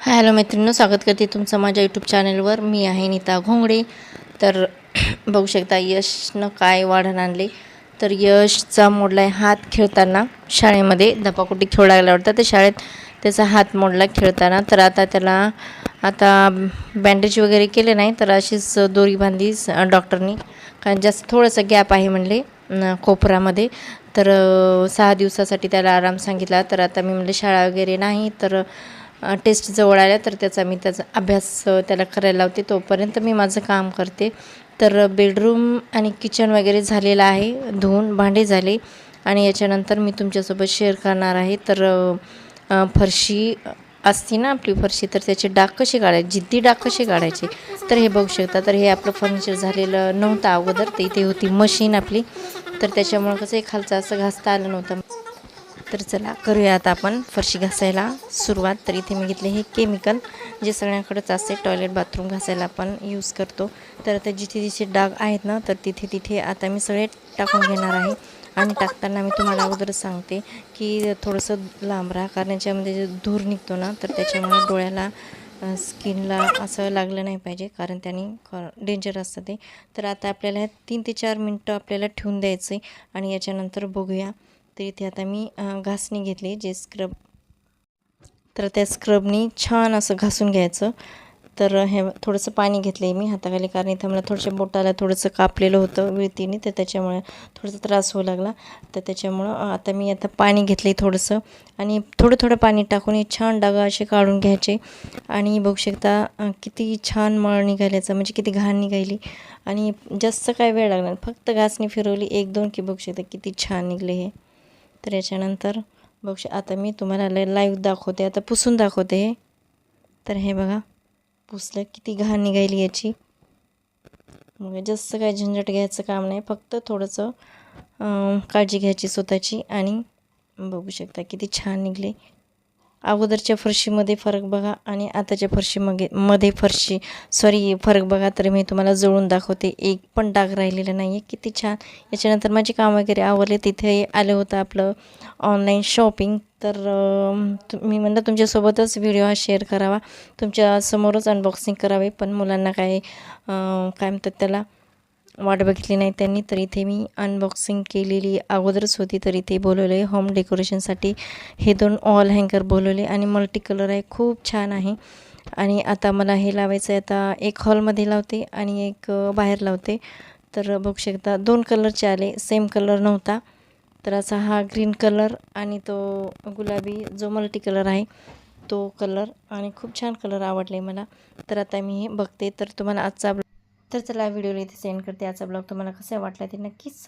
Hello मैत्रिणींनो स्वागत करते तुमचं माझ्या यूट्यूब चॅनलवर मी आहे नीता घोंगडे. तर बघू शकता यशनं काय वाढण आणले. तर यशचा मोडला आहे हात खेळताना शाळेमध्ये. धपाकुटी खेळू लागला वाटतं तर शाळेत. त्याचा हात मोडला खेळताना. तर आता त्याला आता बँडेज वगैरे केले नाही तर अशीच दोरी बांधली स- डॉक्टरनी कारण जास्त थोडंसं गॅप आहे म्हणले कोपरामध्ये. तर सहा दिवसासाठी त्याला आराम सांगितला. तर आता मी म्हणले शाळा वगैरे नाही तर टेस्ट जवळ आल्या तर त्याचा मी त्याचा अभ्यास त्याला करायला लावते. तोपर्यंत मी माझं काम करते. तर बेडरूम आणि किचन वगैरे झालेलं आहे. धुवून भांडे झाले. आणि याच्यानंतर मी तुमच्यासोबत शेअर करणार आहे. तर फरशी असते ना आपली फरशी तर त्याचे डाग कसे काढायचे? जिद्दी डाग कसे काढायचे? तर हे बघू शकता. तर हे आपलं फर्निचर झालेलं नव्हतं अगोदर. ते इथे होती मशीन आपली. तर त्याच्यामुळं कसं खालचं असं घासता आलं नव्हतं. तर चला करूया आता आपण फरशी घासायला सुरुवात. तर इथे मी घेतले हे केमिकल जे सगळ्यांकडेच असते. टॉयलेट बाथरूम घासायला आपण यूज करतो. तर आता जिथे जिथे डाग आहेत ना तर तिथे तिथे आता मी सगळे टाकून घेणार आहे. आणि टाकताना मी तुम्हाला अगोदर सांगते की थोडंसं लांब राहा कारण याच्यामध्ये जे धूर निघतो ना तर त्याच्यामुळे डोळ्याला स्किनला असं लागलं नाही पाहिजे कारण त्याने डेंजर असतं ते. तर आता आपल्याला तीन ते चार मिनटं आपल्याला ठेवून द्यायचं आहे आणि याच्यानंतर बघूया. तर इथे आता मी घासणी घेतली जे स्क्रब तर त्या स्क्रबनी छान असं घासून घ्यायचं. तर हे थोडंसं पाणी घेतलं आहे मी हाताखाली कारण इथं मला थोडंशा बोटाला थोडंसं कापलेलं होतं विळतीने तर त्याच्यामुळे थोडासा त्रास होऊ लागला. तर त्याच्यामुळं आता मी आता पाणी घेतलं आहे थोडंसं. आणि थोडं थोडं पाणी टाकून हे छान डागा असे काढून घ्यायचे. आणि बघू शकता किती छान मळ निघाल्याचं म्हणजे किती घाण निघाली. आणि जास्त काय वेळ लागणार फक्त घासणी फिरवली एक दोन की बघू शकता किती छान निघले हे. तर याच्यानंतर बघू आता मी तुम्हाला लाईव्ह दाखवते. आता पुसून दाखवते हे. तर हे बघा. पुसलं किती घाण निघायली याची. मग जास्त काय झंझट घ्यायचं काम नाही. फक्त थोडंसं काळजी घ्यायची स्वतःची. आणि बघू शकता किती छान निघले. अगोदरच्या फरशीमध्ये फरक बघा आणि आताच्या फरशीमध्ये मध्ये फरशी. सॉरी फरक बघा तर मी तुम्हाला जुळून दाखवते. एक पण डाग राहिलेला नाही आहे किती छान. याच्यानंतर माझे काम वगैरे आवरले. तिथे आलं होतं आपलं ऑनलाईन शॉपिंग तर मी म्हणलं तुमच्यासोबतच व्हिडिओ हा शेअर करावा. तुमच्यासमोरच अनबॉक्सिंग करावे. पण मुलांना काय काय म्हणतात त्याला? वाट बघितली नाही त्यांनी तर इथे मी अनबॉक्सिंग केलेली अगोदरच होती तर इथे बोलवले होम डेकोरेशनसाठी हे दोन ऑल हँगर बोलवले आणि मल्टी कलर आहे खूप छान आहे. आणि आता मला हे लावायचं आहे आता एक हॉलमध्ये लावते आणि एक बाहेर लावते. तर बघू शकता दोन कलरचे आले सेम कलर नव्हता. तर असा हा ग्रीन कलर आणि तो गुलाबी जो मल्टी कलर आहे तो कलर आणि खूप छान कलर आवडले मला. तर आता मी हे बघते तर तुम्हाला आजचा तर चला व्हिडिओला इथे सेंड करते. याचा ब्लॉग तुम्हाला कसा वाटला ते नक्कीच